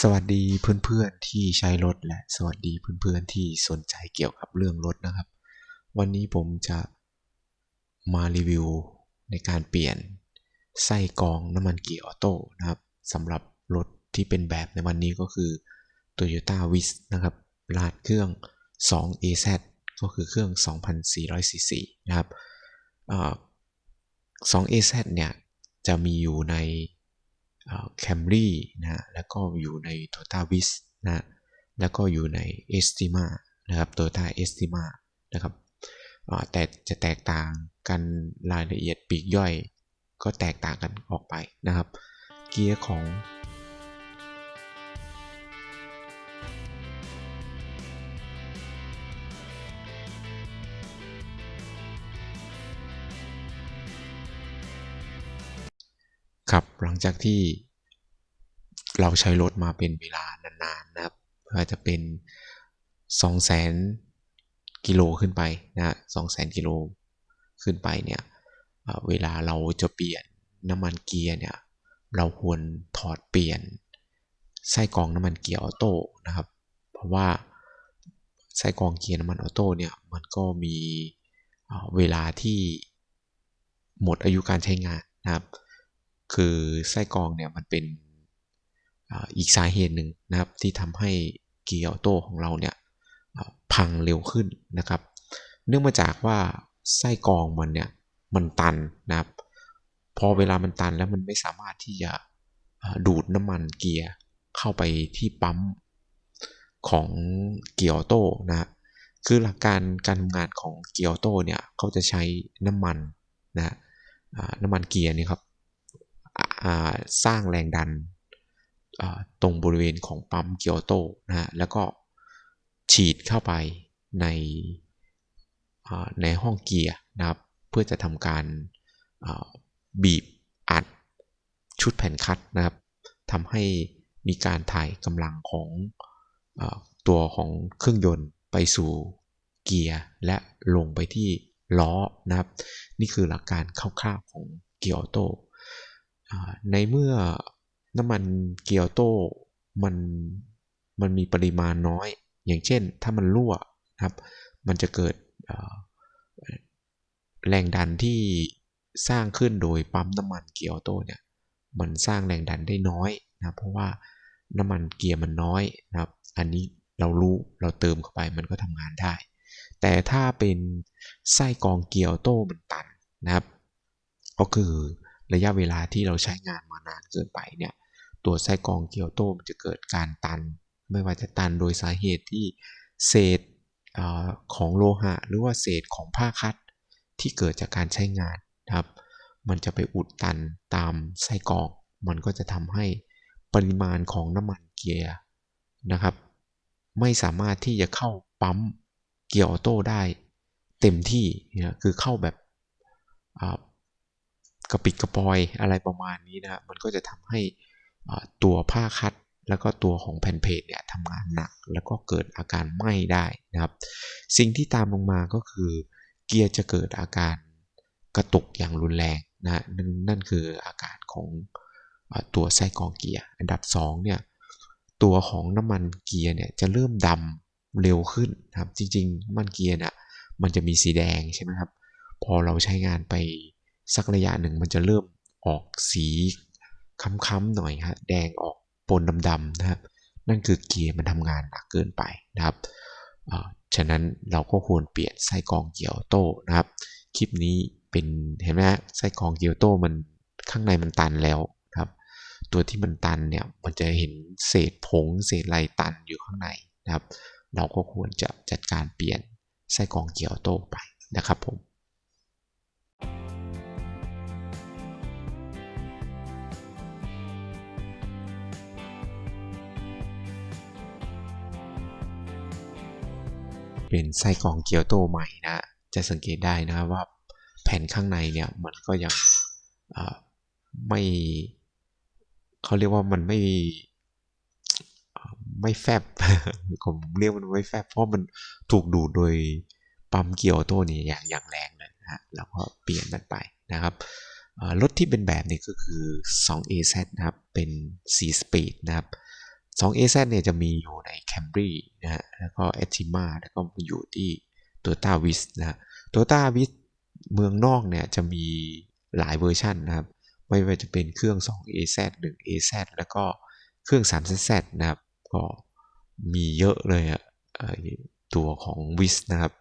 สวัสดีเพื่อนๆที่ใช้รถและสวัสดีเพื่อนๆที่สนใจเกี่ยวกับเรื่องรถนะครับ วันนี้ผมจะมารีวิวในการเปลี่ยนไส้กรองน้ำมันเกียร์ออโต้นะครับสำหรับรถที่เป็นแบบในวันนี้ก็คือ Toyota w i s นะครับรหัสเครื่อง 2AZ ก็คือเครื่อง 2,400ซีซีนะครับ 2AZ เนี่ยจะมีอยู่ใน แคมรี่นะแล้วก็อยู่ใน Toyota Wish นะแล้วก็อยู่ใน Estima นะครับ Toyota Estima นะครับแต่จะแตกต่างกันรายละเอียดปีกย่อย ก็แตกต่างกันออกไปนะครับ เกียร์ของ หลังจากที่เราใช้รถมาเป็นเวลานานๆนะครับอาจจะเป็น 2 0 0 0 0 0กิโลขึ้นไปนะสองแสนกิโลขึ้นไปเนี่ยเวลาเราจะเปลี่ยนน้ำมันเกียร์เนี่ยเราควรถอดเปลี่ยนไส้กรองน้ำมันเกียร์ออโต้นะครับ เพราะว่าไส้กรองเกียร์น้ำมันออโต้เนี่ยมันก็มีเวลาที่หมดอายุการใช้งานนะครับ คือไส้กรองเนี่ยมันเป็นอีกสาเหตุหนึ่งนะครับ ที่ทำให้เกียร์ออโต้ของเราเนี่ยพังเร็วขึ้นนะครับ เนื่องมาจากว่าไส้กรองมันเนี่ยมันตันนะครับ พอเวลามันตันแล้วมันไม่สามารถที่จะดูดน้ำมันเกียร์เข้าไปที่ปั๊มของเกียร์ออโต้นะคือหลักการการทำงานของเกียร์ออโต้เนี่ยเขาจะใช้น้ำมันนะน้ำมันเกียร์นี่ครับ สร้างแรงดันตรงบริเวณของปั๊มเกียวโตนะฮะแล้วก็ฉีดเข้าไปในในห้องเกียร์นะครับ เพื่อจะทำการบีบอัดชุดแผ่นคัดนะครับทำให้มีการถ่ายกำลังของอตัวของเครื่องยนต์ไปสู่เกียร์และลงไปที่ล้อนะครับ นี่คือหลักการคร่าวๆของเกียร์ออโต้ ในเมื่อน้ำมันเกียวโต้มันมันมีปริมาณน้อย อย่างเช่น ถ้ามันรั่วนะครับ มันจะเกิดแรงดันที่สร้างขึ้นโดยปั๊มน้ำมันเกียวโต้เนี่ยมันสร้างแรงดันได้น้อยนะเพราะว่าน้ำมันเกียร์มันน้อยนะครับ อันนี้เรารู้เราเติมเข้าไปมันก็ทำงานได้ แต่ถ้าเป็นไส้กองเกียวโต้มันตันนะครับ ก็คือ ระยะเวลาที่เราใช้งานมานานเกินไปเนี่ยตัวไส้กรองเกียวโตมันจะเกิดการตัน ไม่ว่าจะตันโดยสาเหตุที่เศษอของโลหะ หรือว่าเศษของผ้าคัดที่เกิดจากการใช้งานนะครับ มันจะไปอุดตันตามไส้กรอง มันก็จะทำให้ปริมาณของน้ำมันเกียร์นะครับ ไม่สามารถที่จะเข้าปั๊มเกียร์ออโต้ได้เต็มที่นะคือเข้าแบบ กระปิดกระปอยอะไรประมาณนี้นะมันก็จะทำให้ตัวผ้าคัดแล้วก็ตัวของแผ่นเพจเนี่ยทำงานหนักแล้วก็เกิดอาการไหม้ได้นะครับ สิ่งที่ตามลงมาก็คือ เกียร์จะเกิดอาการกระตุกอย่างรุนแรงนะนั่นคืออาการของตัวไส้กรองเกียร์ อันดับ2เนี่ยตัวของน้ำมันเกียร์เนี่ยจะเริ่มดำเร็วขึ้นนะครับ จริงๆมันเกียร์เนี่ยมันจะมีสีแดงใช่ไหมครับ พอเราใช้งานไป สักระยะหนึ่งมันจะเริ่มออกสีค้ำๆหน่อยฮะแดงออกปนดำๆนะครับนั่นคือเกียร์มันทำงานหนักเกินไปนะครับฉะนั้นเราก็ควรเปลี่ยนไส้กรองเกียวโต้นะครับคลิปนี้เป็นเห็นไหมฮะไส้กรองเกียวโต้มันข้างในมันตันแล้วครับ ตัวที่มันตันเนี่ยมันจะเห็นเศษผงเศษไรตันอยู่ข้างในนะครับ เราก็ควรจะจัดการเปลี่ยนไส้กรองเกียวโต้ไปนะครับผม เป็นไส้กรองเกียวโตใหม่นะ จะสังเกตได้นะว่าแผ่นข้างในเนี่ยมันก็ยังไม่เขาเรียกว่ามันไม่ไม่แฟบผมเรียกมันไม่แฟบเพราะมันถูกดูดโดยปั๊มเกียวโตนี่อย่างอย่างแรงเลยนะฮะแล้วก็เปลี่ยนมันไปนะครับรถที่เป็นแบบนี้ก็คือ 2AZ นะครับ เป็น 4 speed นะครับ 2 AZ เนี่ยจะมีอยู่ใน Camry นะฮะ แล้วก็ Altima แล้วก็อยู่ที่ Toyota Wish นะฮะ Toyota Wish เมืองนอกเนี่ยจะมีหลายเวอร์ชันนะครับ ไม่ว่าจะเป็นเครื่อง 2 AZ 1 AZ แล้วก็เครื่อง3 z นะครับ ก็มีเยอะเลยอะตัวของ w i s นะครับ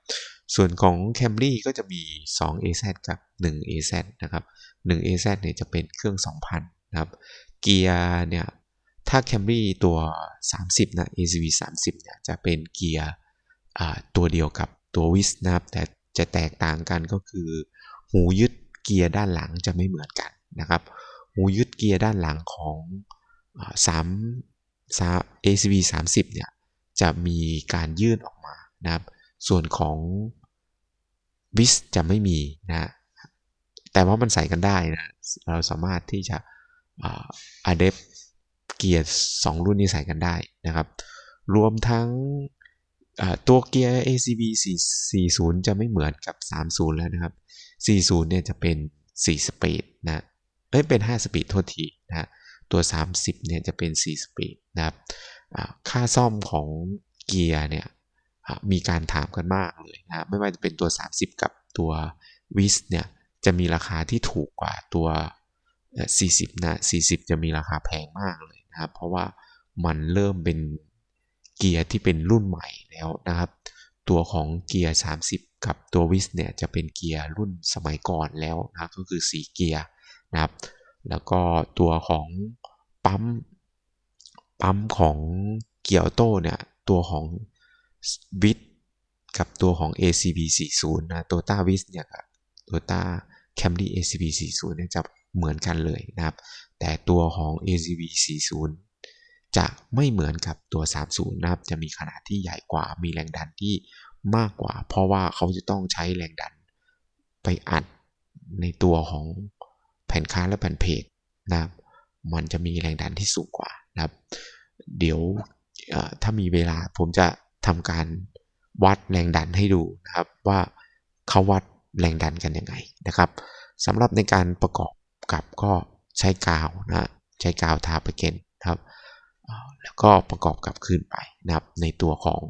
ส่วนของ Camry ก็จะมี 2 AZ กับ 1 AZ นะครับ 1 AZ เนี่ยจะเป็นเครื่อง 2,000 นะครับ เกียร์เนี่ย ถ้า Camry ตัว 30 นะ ACV 30 เนี่ย จะเป็นเกียร์ตัวเดียวกับตัว Wish นะครับ แต่จะแตกต่างกันก็คือ หูยึดเกียร์ด้านหลังจะไม่เหมือนกันนะครับ หูยึดเกียร์ด้านหลังของ3 ACV 30 เนี่ย จะมีการยื่นออกมานะครับ ส่วนของวิสจะไม่มีนะ แต่ว่ามันใส่กันได้นะ เราสามารถที่จะอะเดฟ เกียร์สองรุ่นนี้ใส่กันได้นะครับ รวมทั้งตัวเกียร์ ACB 40 จะไม่เหมือนกับ 30 แล้วนะครับ 40 เนี่ยจะเป็น 4 สปีดนะเอ้ยเป็น 5 สปีดโทษทีนะตัว 30 เนี่ยจะเป็น 4 สปีดนะครับค่าซ่อมของเกียร์เนี่ยมีการถามกันมากเลยนะไม่ว่าจะเป็นตัว 30 กับตัววิสเนี่ยจะมีราคาที่ถูกกว่าตัว 40 นะ 40 จะมีราคาแพงมากเลย นะครับ เพราะว่ามันเริ่มเป็นเกียร์ที่เป็นรุ่นใหม่แล้วนะครับ ตัวของเกียร์ 30 กับตัววิสเนี่ยจะเป็นเกียร์รุ่นสมัยก่อนแล้วนะครับ ก็คือ 4 เกียร์นะครับ แล้วก็ตัวของปั๊มปั๊มของเกียร์โต้เนี่ยตัวของวิทกับตัวของ ACB 40นะตัวต้าวิสเนี่ยกับตัวต้า Camry ACB 40เนี่ยจะ เหมือนกันเลยนะครับ แต่ตัวของ ACB 40 จะไม่เหมือนกับตัว 30 นะครับ จะมีขนาดที่ใหญ่กว่า มีแรงดันที่มากกว่า เพราะว่าเขาจะต้องใช้แรงดันไปอัดในตัวของแผ่นค้าและแผ่นเพจนะครับ มันจะมีแรงดันที่สูงกว่านะครับ เดี๋ยวถ้ามีเวลาผมจะทำการวัดแรงดันให้ดูนะครับว่าเขาวัดแรงดันกันยังไงนะครับสำหรับในการประกอบ กับก็ใช้กาวนะใช้กาวทาไปเกนครับ แล้วก็ประกอบกับคืนไปนะครับในตัวของ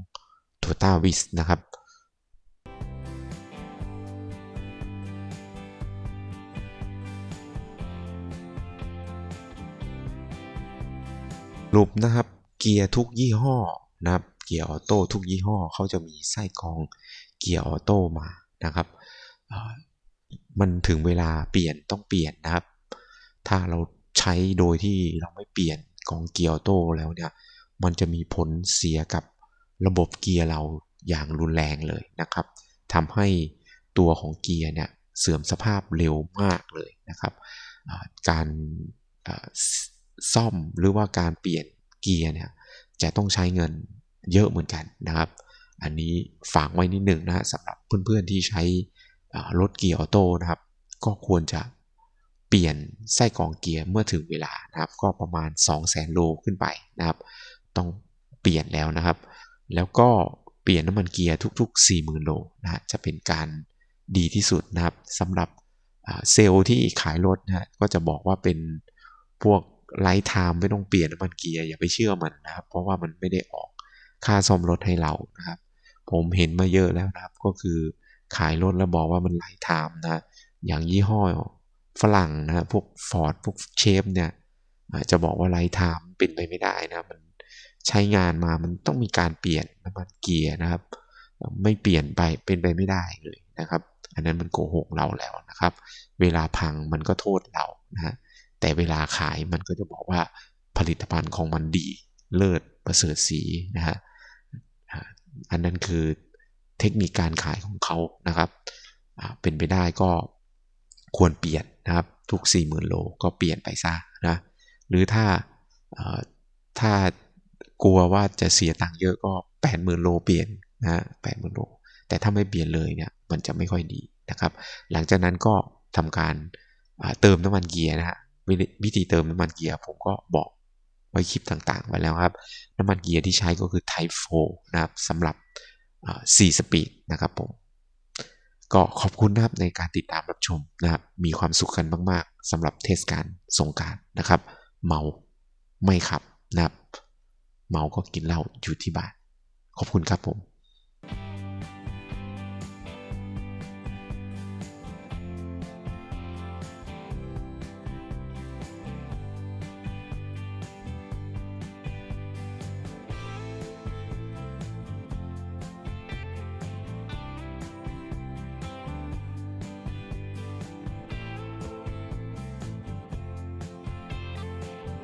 t o t a w i s นะครับรูปนะครับเกียร์ทุกยี่ห้อนะครับเกียร์ออโต้ทุกยี่ห้อเขาจะมีไส้กรองเกียร์ออโต้มานะครับ มันถึงเวลาเปลี่ยนต้องเปลี่ยนนะครับ ถ้าเราใช้โดยที่เราไม่เปลี่ยนกองเกียร์โต้แล้วเนี่ย มันจะมีผลเสียกับระบบเกียร์เราอย่างรุนแรงเลยนะครับทำให้ตัวของเกียร์เนี่ยเสื่อมสภาพเร็วมากเลยนะครับ การซ่อมหรือว่าการเปลี่ยนเกียร์เนี่ยจะต้องใช้เงินเยอะเหมือนกันนะครับ อันนี้ฝากไว้นิดหนึ่งนะสำหรับเพื่อนๆที่ใช้ รถเกียร์ออโต้นะครับ ก็ควรจะเปลี่ยนไส้กรองเกียร์เมื่อถึงเวลานะครับ ก็ประมาณ 2 0 0 0 0 0 โลขึ้นไปนะครับ ต้องเปลี่ยนแล้วนะครับ แล้วก็เปลี่ยนน้ำมันเกียร์ทุก ๆ 40,000 โลนะจะเป็นการดีที่สุดนะครับสำหรับเซลล์ที่ขายรถนะก็จะบอกว่าเป็นพวกไลท์ไทม์ไม่ต้องเปลี่ยนน้ำมันเกียร์อย่าไปเชื่อมันนะครับ เพราะว่ามันไม่ได้ออกค่าซ่อมรถให้เรานะครับ ผมเห็นมาเยอะแล้วนะครับ ก็คือ ขายรถแล้วบอกว่ามันไหลท์ไทม์นะอย่างยี่ห้อฝรั่งนะพวกฟอร์ดพวกเชฟเนี่ยจะบอกว่าไลท์ไทม์เป็นไปไม่ได้นะมันใช้งานมามันต้องมีการเปลี่ยนน้ำมันเกียร์นะครับ ไม่เปลี่ยนไปเป็นไปไม่ได้เลยนะครับ อันนั้นมันโกหกเราแล้วนะครับ เวลาพังมันก็โทษเรานะแต่เวลาขายมันก็จะบอกว่าผลิตภัณฑ์ของมันดี เลิศประเสริฐสีนะฮะอันนั้นคือ เทคนิคการขายของเขานะครับเป็นไปได้ก็ควรเปลี่ยนนะครับทุก 40,000 โลก็เปลี่ยนไปซะนะหรือถ้าถ้ากลัวว่าจะเสียตังค์เยอะก็ 80,000 โลเปลี่ยนนะ80,000 โล แต่ถ้าไม่เปลี่ยนเลยเนี่ยมันจะไม่ค่อยดีนะครับ หลังจากนั้นก็ทำการเติมน้ำมันเกียร์นะฮะวิธีเติมน้ำมันเกียร์ผมก็บอกไว้คลิปต่างๆไว้แล้วครับ น้ำมันเกียร์ที่ใช้ก็คือ Type 4นะครับสำหรับ 4สปีดนะครับผมก็ขอบคุณนะครับในการติดตามรับชมนะครับ มีความสุขกันมาก ๆสำหรับเทศกาลสงการนะครับ เมาไม่ขับนะครับ เมาก็กินเหล้าอยู่ที่บ้าน ขอบคุณครับผม